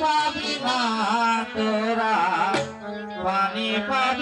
পাবি না তোরা পানি পাবি